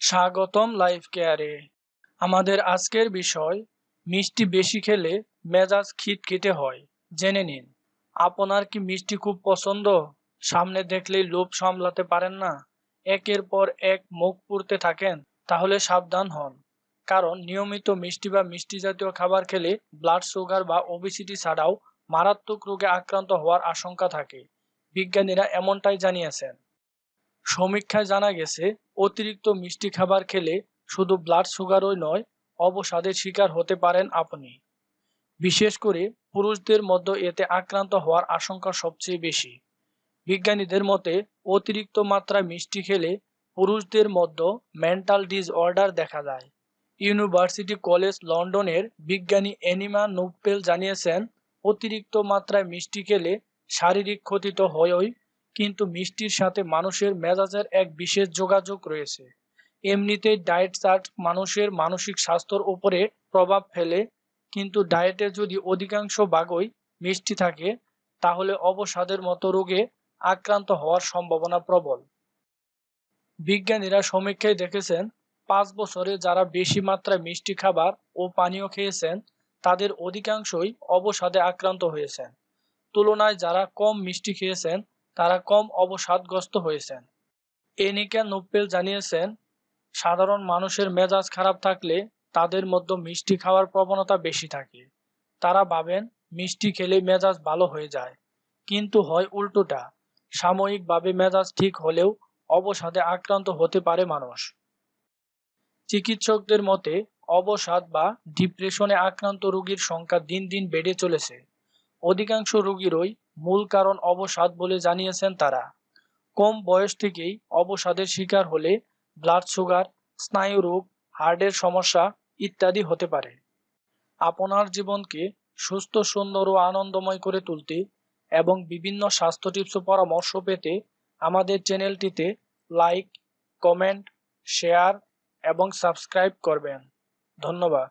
স্বাগতম লাইফ কেয়ারে আমাদের আজকের বিষয়, মিষ্টি বেশি খেলে মেজাজ খিটখিটে হয়। জেনে নিন, আপনার কি মিষ্টি খুব পছন্দ? সামনে দেখলেই লোভ সামলাতে পারেন না। একের পর এক মুখ পুড়তে থাকেন, তাহলে সাবধান হন। কারণ নিয়মিত মিষ্টি বা মিষ্টি জাতীয় খাবার খেলে ব্লাড সুগার বা ওবিসিটি ছাড়াও মারাত্মক রোগে আক্রান্ত হওয়ার আশঙ্কা থাকে। বিজ্ঞানীরা এমনটাই জানিয়েছেন। সমীক্ষায় জানা গেছে অতিরিক্ত মিষ্টি খাবার খেলে শুধু ব্লাড সুগারই নয়, অবসাদের শিকার হতে পারেন আপনি। বিশেষ করে পুরুষদের মধ্যে এতে আক্রান্ত হওয়ার আশঙ্কা সবচেয়ে বেশি। বিজ্ঞানীদের মতে, অতিরিক্ত মাত্রায় মিষ্টি খেলে পুরুষদের মধ্যে মেন্টাল ডিসঅর্ডার দেখা যায় ইউনিভার্সিটি কলেজ লন্ডনের বিজ্ঞানী অ্যানিমা নোপেল জানিয়েছেন, অতিরিক্ত মাত্রায় মিষ্টি খেলে শারীরিক ক্ষতি তো হয়ই কিন্তু মিষ্টির সাথে মানুষের মেজাজের এক বিশেষ যোগাযোগ রয়েছে। এমনিতেই ডায়েট চার্ট মানুষের মানসিক স্বাস্থ্যর উপরে প্রভাব ফেলে, কিন্তু ডায়েটে যদি অধিকাংশ ভাগই মিষ্টি থাকে, তাহলে অবসাদের মতো রোগে আক্রান্ত হওয়ার সম্ভাবনা প্রবল। বিজ্ঞানীরা সমীক্ষায় দেখেছেন, পাঁচ বছরে যারা বেশি মাত্রায় মিষ্টি খাবার ও পানীয় খেয়েছেন, তাদের অধিকাংশই অবসাদে আক্রান্ত হয়েছেন। তুলনায় যারা কম মিষ্টি খেয়েছেন তারা কম অবসাদগ্রস্ত হয়েছেন। এনিকা নোপেল জানিয়েছেন, সাধারণ মানুষের মেজাজ খারাপ থাকলে তাদের মধ্যে মিষ্টি খাওয়ার প্রবণতা বেশি থাকে। তারা ভাবেন, মিষ্টি খেলে মেজাজ ভালো হয়ে যায়। কিন্তু হয় উল্টোটা, সাময়িকভাবে মেজাজ ঠিক হলেও অবসাদে আক্রান্ত হতে পারে মানুষ। চিকিৎসকদের মতে, অবসাদ বা ডিপ্রেশনে আক্রান্ত রোগীর সংখ্যা দিন দিন বেড়ে চলেছে। অধিকাংশ রোগীরই মূল কারণ অবসাদ বলে জানিয়েছেন তারা। কম বয়স থেকেই অবসাদের শিকার হলে ব্লাড সুগার স্নায়ু রোগ, হার্টের সমস্যা ইত্যাদি হতে পারে। আপনার জীবনকে সুস্থ, সুন্দর ও আনন্দময় করে তুলতে এবং বিভিন্ন স্বাস্থ্য টিপস পরামর্শ পেতে আমাদের চ্যানেলটিতে লাইক, কমেন্ট, শেয়ার এবং সাবস্ক্রাইব করবেন। ধন্যবাদ।